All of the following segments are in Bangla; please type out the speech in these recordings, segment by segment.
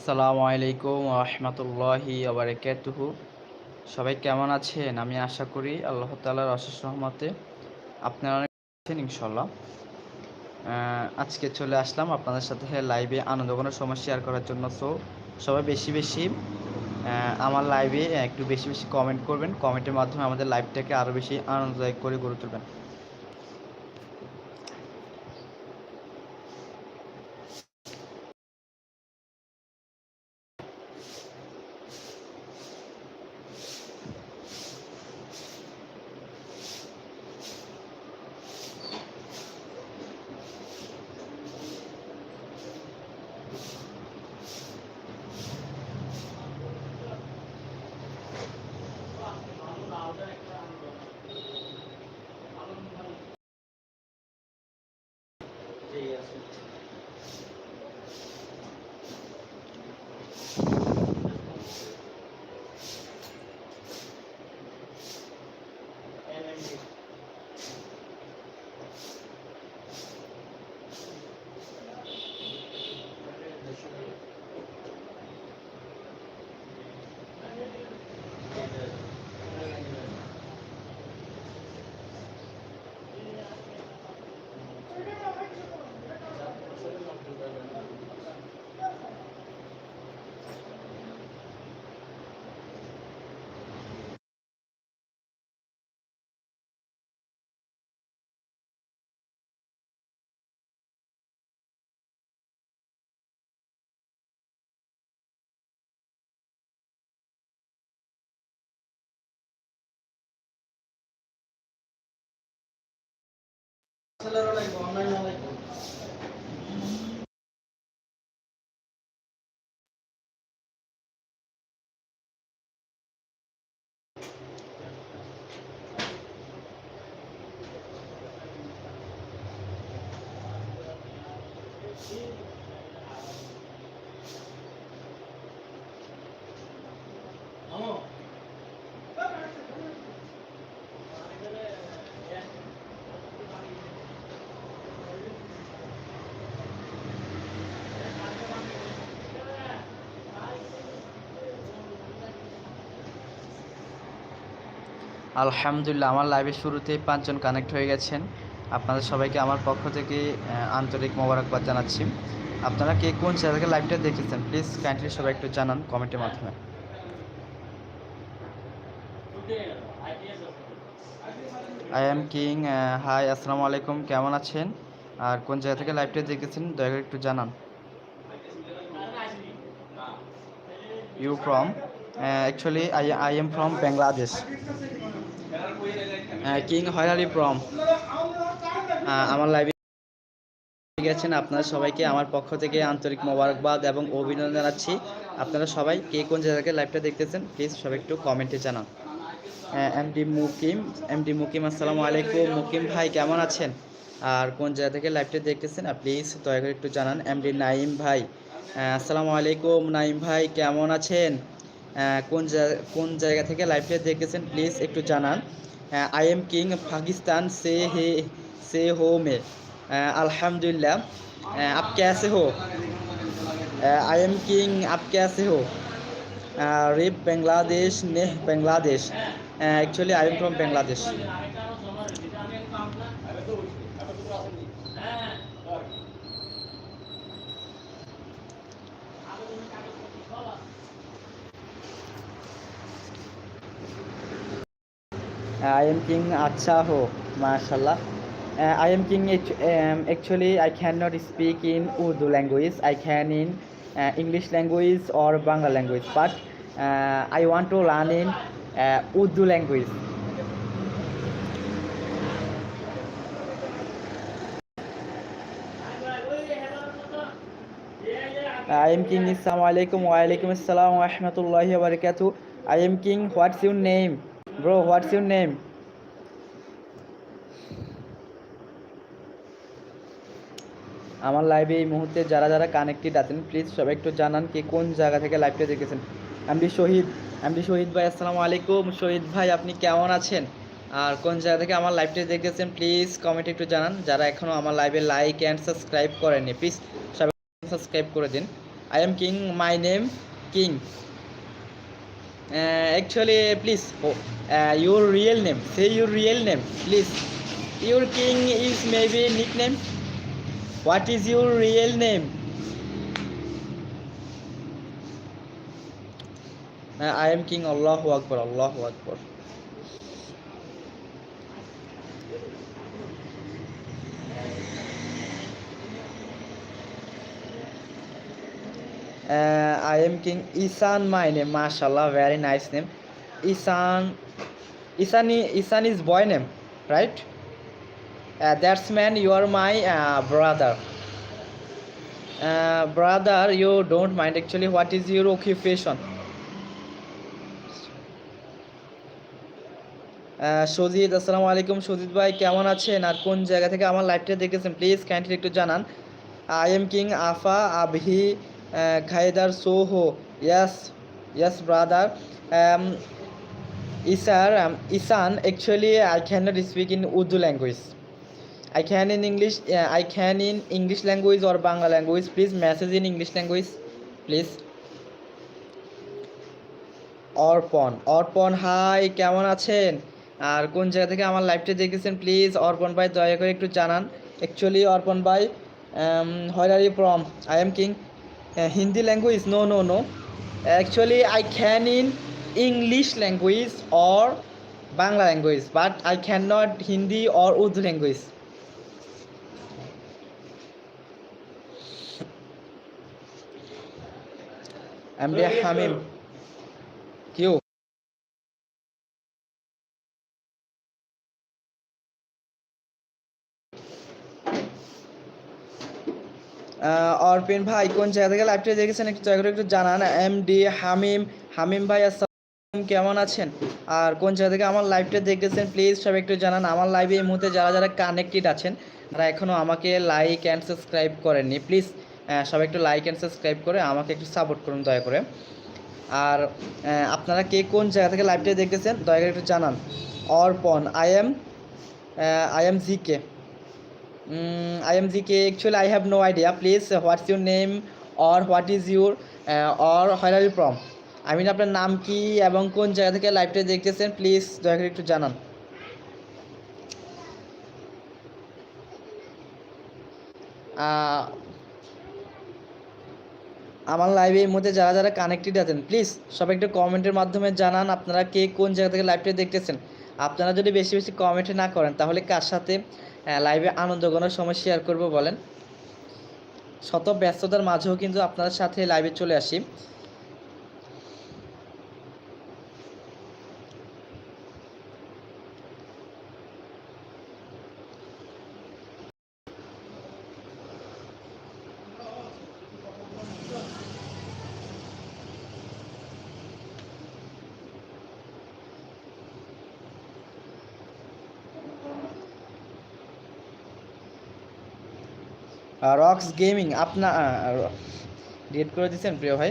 আসসালামু আলাইকুম রহমতুল্লাহি আবরকাতুহু সবাই কেমন আছেন? আমি আশা করি আল্লাহ তালার অশেষ রহমতে আপনারা অনেক আছেন ইনশাল্লাহ আজকে চলে আসলাম আপনাদের সাথে লাইভে আনন্দ কোনো সময় শেয়ার করার জন্য। সো সবাই বেশি বেশি আমার লাইভে একটু বেশি বেশি কমেন্ট করবেন। কমেন্টের মাধ্যমে আমাদের লাইভটাকে আরও বেশি আনন্দদায়ক করে গড়ে তুলবেন। சிலரோட இப்போ ஆன்லைன் আলহামদুলিল্লাহ, আমার লাইভের শুরুতেই পাঁচজন কানেক্ট হয়ে গেছেন। আপনাদের সবাইকে আমার পক্ষ থেকে আন্তরিক মোবারকবাদ জানাচ্ছি। আপনারা কে কোন থেকে লাইভটা দেখেছেন? প্লিজ কাইন্ডলি সবাই একটু জানান কমেন্টের মাধ্যমে। আই এম কিং হাই আসসালামু আলাইকুম, কেমন আছেন? আর কোন জায়গা থেকে লাইভটা দেখেছেন? দয়া করে একটু জানান। You from actually I I am from Bangladesh king where are you from আমার লাইভে গেছেন আপনারা সবাইকে, আমার পক্ষ থেকে আন্তরিক মোবারকবাদ এবং অভিনন্দন জানাচ্ছি। আপনারা সবাই কে কোন জায়গা থেকে লাইভটা দেখতেছেন প্লিজ সবাই একটু কমেন্টে জানান। এমডি মুকিম এমডি মুকিম আসসালামু আলাইকুম। মুকিম ভাই, কেমন আছেন? আর কোন জায়গা থেকে লাইভটা দেখতেছেন প্লিজ দয়া করে একটু জানান। এমডি নাইম ভাই আসসালামু আলাইকুম নাইম ভাই, কেমন আছেন? কোন জায়গা কোন জায়গা থেকে লাইভটা দেখতেছেন প্লিজ একটু জানান। आई एम किंग पाकिस्तान से है से हो में अल्हम्दुलिल्लाह आप कैसे हो आई एम किंग आप कैसे हो रिप बांग्लादेश ने Bangladesh actually I am from Bangladesh I am king আচ্ছা হো মার্শাল্লাহ I am king actually I can not speak in Urdu language I can in English language or Bangla language but I want to learn in Urdu language I am king ইসলাম আলাইকুম ওয়ালাইকুম আসসালাম রহমতুল্লাহ আবরকাত I am king what's your name bro what's your name আমার লাইভে এই মুহূর্তে যারা যারা কানেক্টেড আছেন প্লিজ সবাই একটু জানান কে কোন জায়গা থেকে লাইভটা দেখেছেন এমডি শহীদ এমডি শহীদ ভাই আসসালামু আলাইকুম শহীদ ভাই আপনি কেমন আছেন আর কোন জায়গা থেকে আমার লাইভটা দেখেছেন প্লিজ কমেন্টে একটু জানান যারা এখনও আমার লাইভে লাইক অ্যান্ড সাবস্ক্রাইব করেননি প্লিজ সবাই সাবস্ক্রাইব করে দিন I am king. My name king. Uh, actually, please, oh, uh, your real name. Say your real name, please. Your নিক is maybe nickname. What is your real name? Uh, I am king. Allahu Akbar. Allahu Akbar. Uh, I am King Isan. My name, mashallah, very nice name. Isan. Isan, i- Isan are man uh, brother. Uh, brother you don't mind. Actually. What is your occupation? Ah, Sajid আসসালামু আলাইকুম সজিদ ভাই কেমন আছেন? আর কোন জায়গা থেকে আমার লাইভটা দেখেছেন? প্লিজ কাইন্ডলি একটু জানান। আই এম কিং আফা আবহি খাইদার সোহো yes yes brother ইসার Isan actually I can not speak in Urdu language Can in English. Uh, I can in English language or Bangla language. Please message in English language, please. অর্পণ অর্পণ হাই কেমন আছেন আর কোন জায়গা থেকে আমার লাইভটা দেখেছেন প্লিজ অর্পণ ভাই দয়া করে একটু জানান অ্যাকচুয়ালি অর্পণ ভাই where are you from I am king Hindi language no no no actually I can in English language or Bangla language but I can not Hindi or Urdu language M D Hamim Q Arpin ভাই কোন জায়গা থেকে লাইভটা দেখেছেন? একটু জায়গা একটু জানান। এম ডি হামিম হামিম ভাই আসসালাম কেমন আছেন? আর কোন জায়গা থেকে আমার লাইভটা দেখেছেন? প্লিজ সব একটু জানান। আমার লাইভে এই মুহূর্তে যারা যারা কানেক্টেড আছেন, তারা এখনও আমাকে লাইক অ্যান্ড সাবস্ক্রাইব করেননি। প্লিজ সবাই একটু লাইক অ্যান্ড সাবস্ক্রাইব করে আমাকে একটু সাপোর্ট করুন, দয়া করে। আর আপনারা কে কোন জায়গা থেকে লাইভটা দেখতেছেন, দয়া করে একটু জানান। Arpan I am I am G K I am G K actually I have no idea please what's your name or what is your or where are you from I mean আপনার নাম কি এবং কোন জায়গা থেকে লাইভটা দেখতেছেন প্লিজ দয়া করে একটু জানান। আমার লাইভে এর মধ্যে যারা যারা কানেক্টেড আছেন প্লিজ সবাই একটু কমেন্টের মাধ্যমে জানান আপনারা কে কোন জায়গা থেকে লাইভটা দেখতেছেন। আপনারা যদি বেশি বেশি কমেন্ট না করেন, তাহলে কার সাথে লাইভে আনন্দ করার সময় শেয়ার করব বলেন। শত ব্যস্ততার মাঝেও কিন্তু আপনার সাথে লাইভে চলে আসি। রক্স গেমিং, আপনা ডিলিট করে দিচ্ছেন প্রিয় ভাই?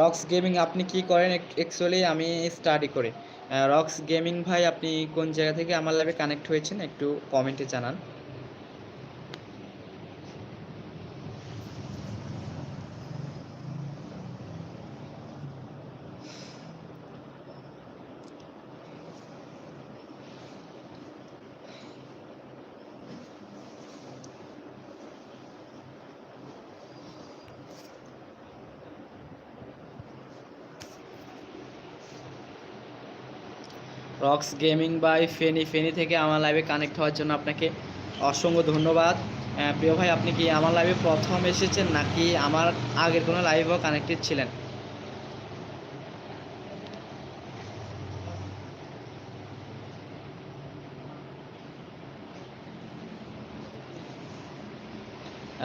রক্স গেমিং আপনি কি করেন? অ্যাকচুয়ালি আমি স্টাডি করি। রক্স গেমিং ভাই, আপনি কোন জায়গা থেকে আমার লাইভে কানেক্ট হয়েছেন? একটু কমেন্টে জানান। Rocks gaming by Feni. Feni থেকে আমার লাইভে কানেক্ট হওয়ার জন্য আপনাকে অসংখ্য ধন্যবাদ। প্রিয় ভাই, আপনি কি আমার লাইভে প্রথম এসেছেন নাকি আমার আগের কোনো লাইভেও কানেক্টেড ছিলেন?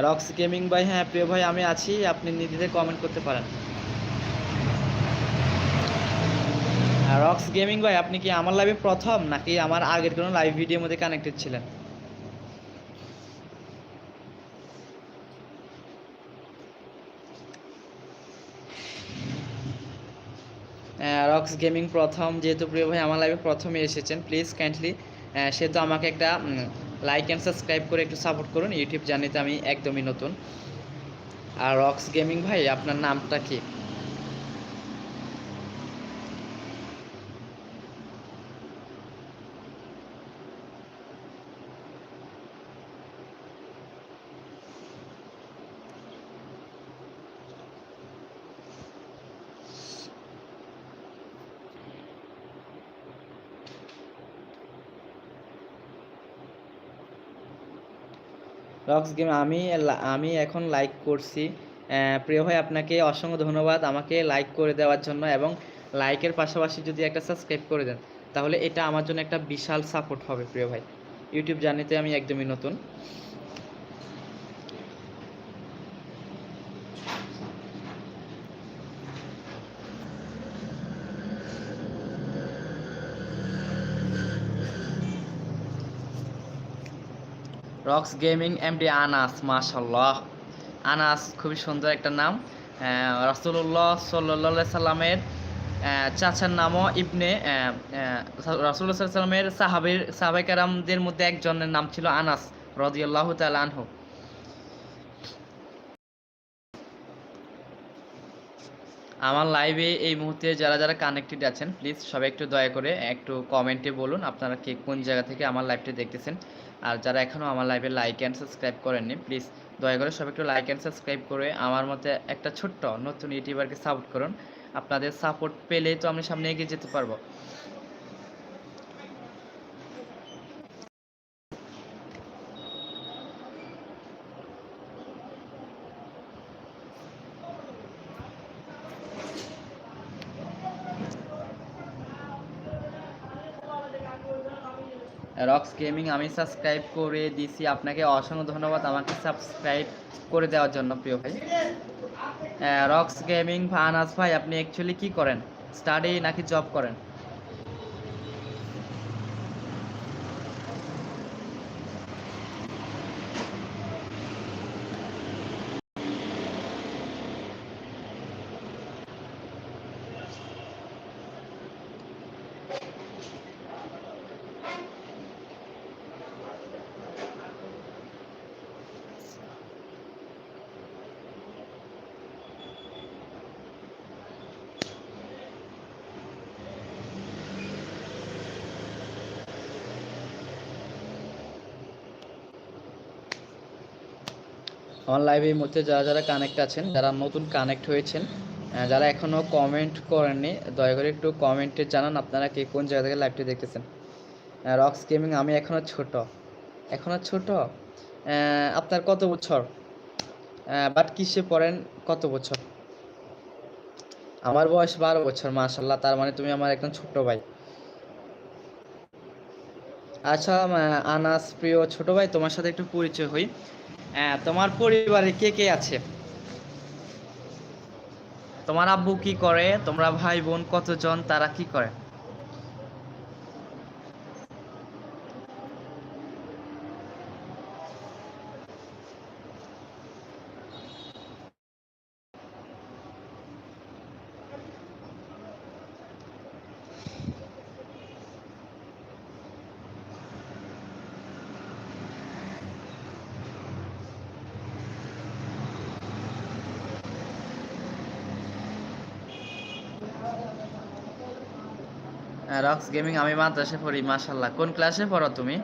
রক্স গেমিং ভাই হ্যাঁ প্রিয় ভাই, আমি আছি। আপনি নিজেদের কমেন্ট করতে পারেন। রক্স গেমিং ভাই, আপনি কি আমার লাইভে প্রথম নাকি আমার আগের কোনো লাইভ ভিডিওর মধ্যে কানেক্টেড ছিলেন? রক্স গেমিং প্রথম, যেহেতু প্রিয় ভাই আমার লাইভে প্রথমে এসেছেন প্লিজ কাইন্ডলি সেহেতু আমাকে একটা লাইক অ্যান্ড সাবস্ক্রাইব করে একটু সাপোর্ট করুন ইউটিউব জার্নিতে আমি একদমই নতুন। আর রক্স গেমিং ভাই, আপনার নামটা কি? রক্স গেম আমি আমি এখন লাইক করছি। প্রিয় ভাই, আপনাকে অসংখ্য ধন্যবাদ আমাকে লাইক করে দেওয়ার জন্য এবং লাইকের পাশাপাশি যদি একটা সাবস্ক্রাইব করে দেন, তাহলে এটা আমার জন্য একটা বিশাল সাপোর্ট হবে প্রিয় ভাই। ইউটিউব জার্নিতে আমি একদমই নতুন। রক্স গেমিং এমডি আনাস মাশাল্লাহ আনাস খুবই সুন্দর একটা নাম। রাসুল্লাহ সাল্লাহ সাল্লামের চাচার নামও ইবনে রাসুল্লাহ সাল্লামের সাহাবের সাহাবাই কারামদের মধ্যে একজনের নাম ছিল আনাস রদিয়াল্লাহ তাল আনহু। আমার লাইভে এই মুহূর্তে যারা যারা কানেক্টেড আছেন প্লিজ সবাই একটু দয়া করে একটু কমেন্টে বলুন, আপনারা কে কোন জায়গা থেকে আমার লাইভটি দেখতেছেন। আর যারা এখনও আমার লাইভে লাইক অ্যান্ড সাবস্ক্রাইব করেননি প্লিজ দয়া করে সবাই একটু লাইক অ্যান্ড সাবস্ক্রাইব করে আমার মতে একটা ছোট্ট নতুন ইউটিউবারকে সাপোর্ট করুন। আপনাদের সাপোর্ট পেলেই তো আমি সামনে এগিয়ে যেতে পারব রক্স গেমিং আমি সাবস্ক্রাইব করে দিছি। আপনাকে অসংখ্য ধন্যবাদ আমাকে সাবস্ক্রাইব করে দেওয়ার জন্য, প্রিয় ভাই। রক্স গেমিং ফানাস ভাই, আপনি অ্যাকচুয়ালি কি করেন? স্টাডি নাকি জব করেন? আমার লাইভের মধ্যে যারা যারা কানেক্ট আছেন, যারা নতুন কানেক্ট হয়েছেন যারা এখনও কমেন্ট করেননি, দয়া করে একটু কমেন্টে জানান আপনারা কে কোন জায়গা থেকে লাইভটি দেখতেছেন। রক্স গেমিং আমি এখনও ছোট। এখনও ছোট? আপনার কত বছর? বাট কিসে পড়েন? কত বছর? আমার বয়স বারো বছর মাশাল্লাহ তার মানে তুমি আমার একদম ছোট ভাই। আচ্ছা আনাস প্রিয় ছোট ভাই, তোমার সাথে একটু পরিচয় হই। আহ, তোমার পরিবারে কে কে আছে? তোমার আব্বু কি করে? তোমরা ভাই বোন কতজন? তারা কি করে? রক্স গেমিং আমি মাদ্রাসে পড়ি মাশাল্লাহ কোন ক্লাসে পড়ো তুমি?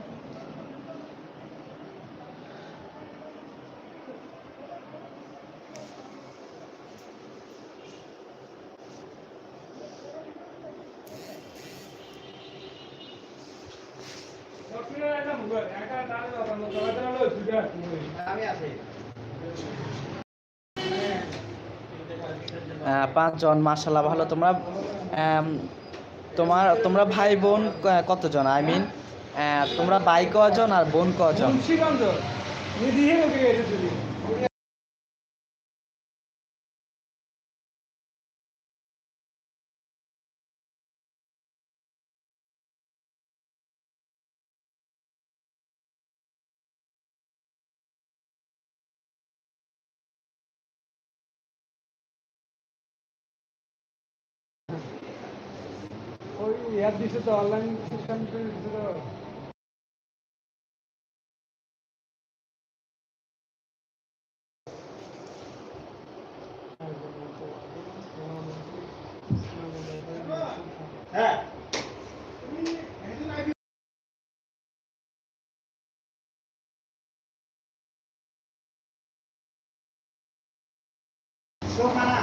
পাঁচজন মাশাল্লাহ ভালো। তোমরা তোমার তোমরা ভাই বোন কতজন? আই মিন তোমরা ভাই কজন আর বোন কজন? ইয়ার দিছে তো অনলাইন সিস্টেম দিছে তো। Sumana,